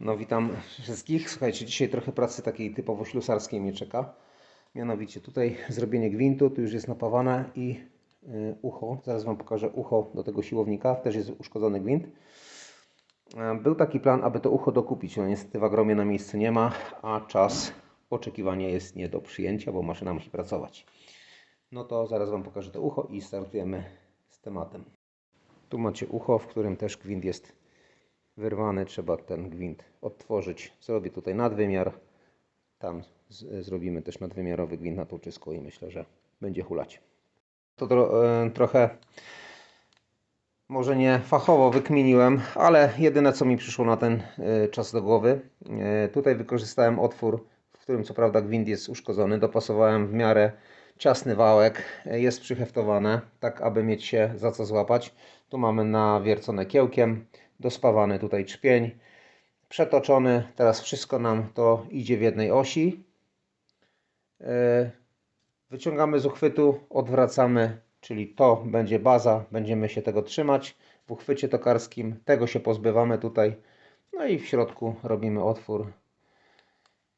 No witam wszystkich. Słuchajcie, dzisiaj trochę pracy takiej typowo ślusarskiej mnie czeka. Mianowicie tutaj zrobienie gwintu, tu już jest napawane i y, ucho. Zaraz Wam pokażę ucho do tego siłownika. Też jest uszkodzony gwint. E, Był taki plan, aby to ucho dokupić. No niestety w agromie na miejscu nie ma, a czas oczekiwania jest nie do przyjęcia, bo maszyna musi pracować. No to zaraz Wam pokażę to ucho i startujemy z tematem. Tu macie ucho, w którym też gwint jest wyrwany. Trzeba ten gwint odtworzyć. Zrobię tutaj nadwymiar. Tam zrobimy też nadwymiarowy gwint na tłuczysku i myślę, że będzie hulać. To tro, e, trochę może nie fachowo wykminiłem, ale jedyne co mi przyszło na ten e, czas do głowy. E, tutaj wykorzystałem otwór, w którym co prawda gwint jest uszkodzony. Dopasowałem w miarę ciasny wałek. Jest przyheftowane, tak aby mieć się za co złapać. Tu mamy nawiercone kiełkiem, dospawany tutaj czpień, przetoczony. Teraz wszystko nam to idzie w jednej osi. E, Wyciągamy z uchwytu, odwracamy, czyli to będzie baza, będziemy się tego trzymać w uchwycie tokarskim. Tego się pozbywamy tutaj. No i w środku robimy otwór.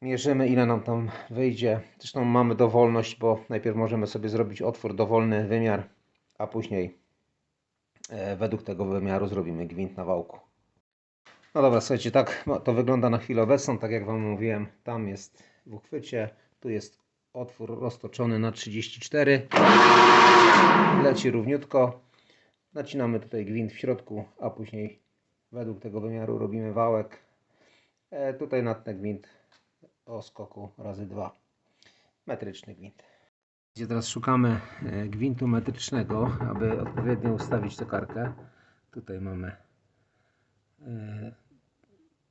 Mierzymy ile nam tam wyjdzie. Zresztą mamy dowolność, bo najpierw możemy sobie zrobić otwór dowolny wymiar, a później według tego wymiaru zrobimy gwint na wałku. No dobra, słuchajcie, tak to wygląda na chwilę obecną. Tak jak Wam mówiłem, tam jest w uchwycie, tu jest otwór roztoczony na 34. Leci równiutko. Nacinamy tutaj gwint w środku, a później według tego wymiaru robimy wałek. E, tutaj na ten gwint o skoku razy 2. Metryczny gwint. Gdzie teraz szukamy e, gwintu metrycznego, aby odpowiednio ustawić tokarkę. Tutaj mamy e,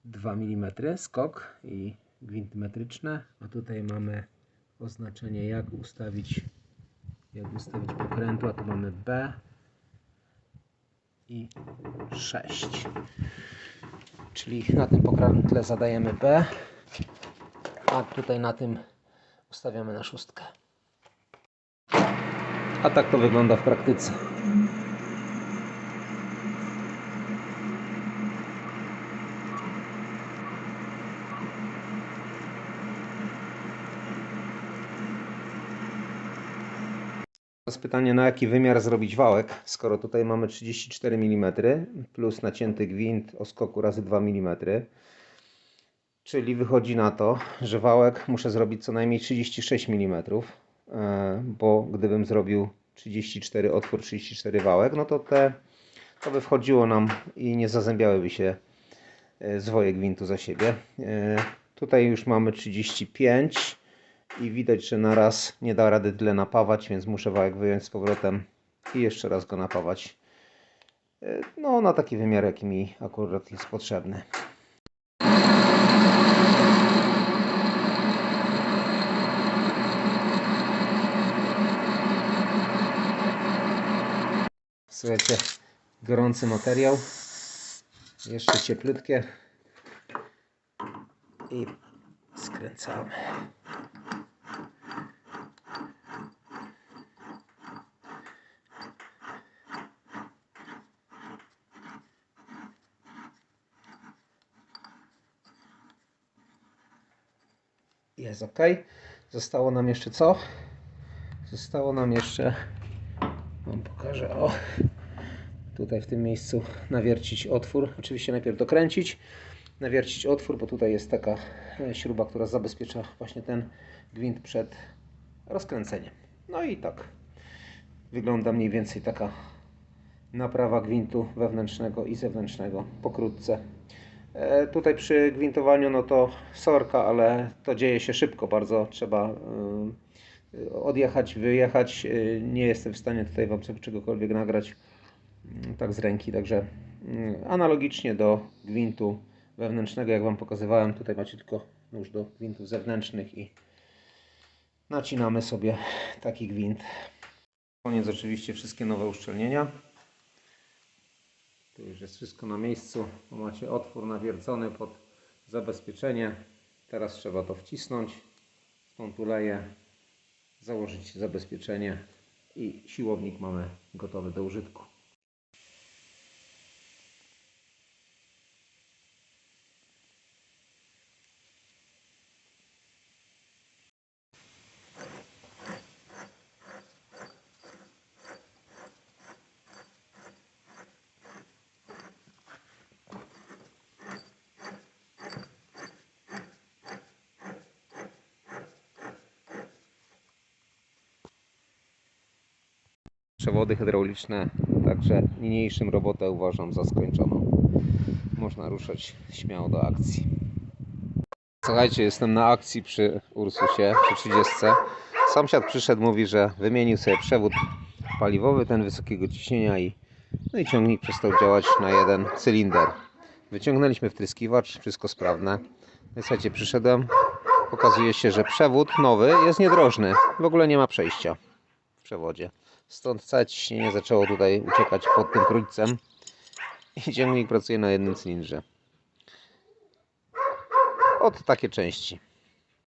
2 mm skok i gwint metryczne, a tutaj mamy oznaczenie jak ustawić jak ustawić pokrętła, tu mamy B i 6 czyli na tym pokrętle zadajemy B. A tutaj na tym ustawiamy na szóstkę a tak to wygląda w praktyce Teraz pytanie, na jaki wymiar zrobić wałek, skoro tutaj mamy 34 mm plus nacięty gwint o skoku razy 2 mm. Czyli wychodzi na to, że wałek muszę zrobić co najmniej 36 mm, bo gdybym zrobił 34 otwór, 34 wałek, no to te to by wchodziło nam i nie zazębiałyby się e, zwoje gwintu za siebie. E, Tutaj już mamy 35 i widać, że na raz nie da rady tyle napawać, więc muszę wałek wyjąć z powrotem i jeszcze raz go napawać. E, No, na taki wymiar, jaki mi akurat jest potrzebny. Słuchajcie, gorący materiał, jeszcze cieplutkie i skręcamy. Jest ok. Zostało nam jeszcze co? Zostało nam jeszcze. Wam pokażę. O, tutaj w tym miejscu nawiercić otwór. Oczywiście najpierw dokręcić, nawiercić otwór, bo tutaj jest taka e, śruba, która zabezpiecza właśnie ten gwint przed rozkręceniem. No i tak wygląda mniej więcej taka naprawa gwintu wewnętrznego i zewnętrznego pokrótce. E, Tutaj przy gwintowaniu, no to sorka, ale to dzieje się szybko bardzo. Trzeba y, odjechać, wyjechać. Nie jestem w stanie tutaj Wam czegokolwiek nagrać tak z ręki. Także y, analogicznie do gwintu wewnętrznego, jak Wam pokazywałem, tutaj macie tylko nóż do gwintów zewnętrznych i nacinamy sobie taki gwint. Koniec oczywiście wszystkie nowe uszczelnienia. Tu już jest wszystko na miejscu. bo Macie otwór nawiercony pod zabezpieczenie. Teraz trzeba to wcisnąć w tą tuleję, założyć zabezpieczenie i siłownik mamy gotowy do użytku. Przewody hydrauliczne, także niniejszym robotę uważam za skończoną. Można ruszać śmiało do akcji. Słuchajcie, jestem na akcji przy Ursusie, przy 30. Sąsiad przyszedł, mówi, że wymienił sobie przewód paliwowy, ten wysokiego ciśnienia i, no i ciągnik przestał działać na jeden cylinder. Wyciągnęliśmy wtryskiwacz, wszystko sprawne. No słuchajcie, przyszedłem, okazuje się, że przewód nowy jest niedrożny. W ogóle nie ma przejścia przewodzie. Stąd całe ciśnienie zaczęło tutaj uciekać pod tym krótcem i ciągnik pracuje na jednym cylindrze. Od takie części.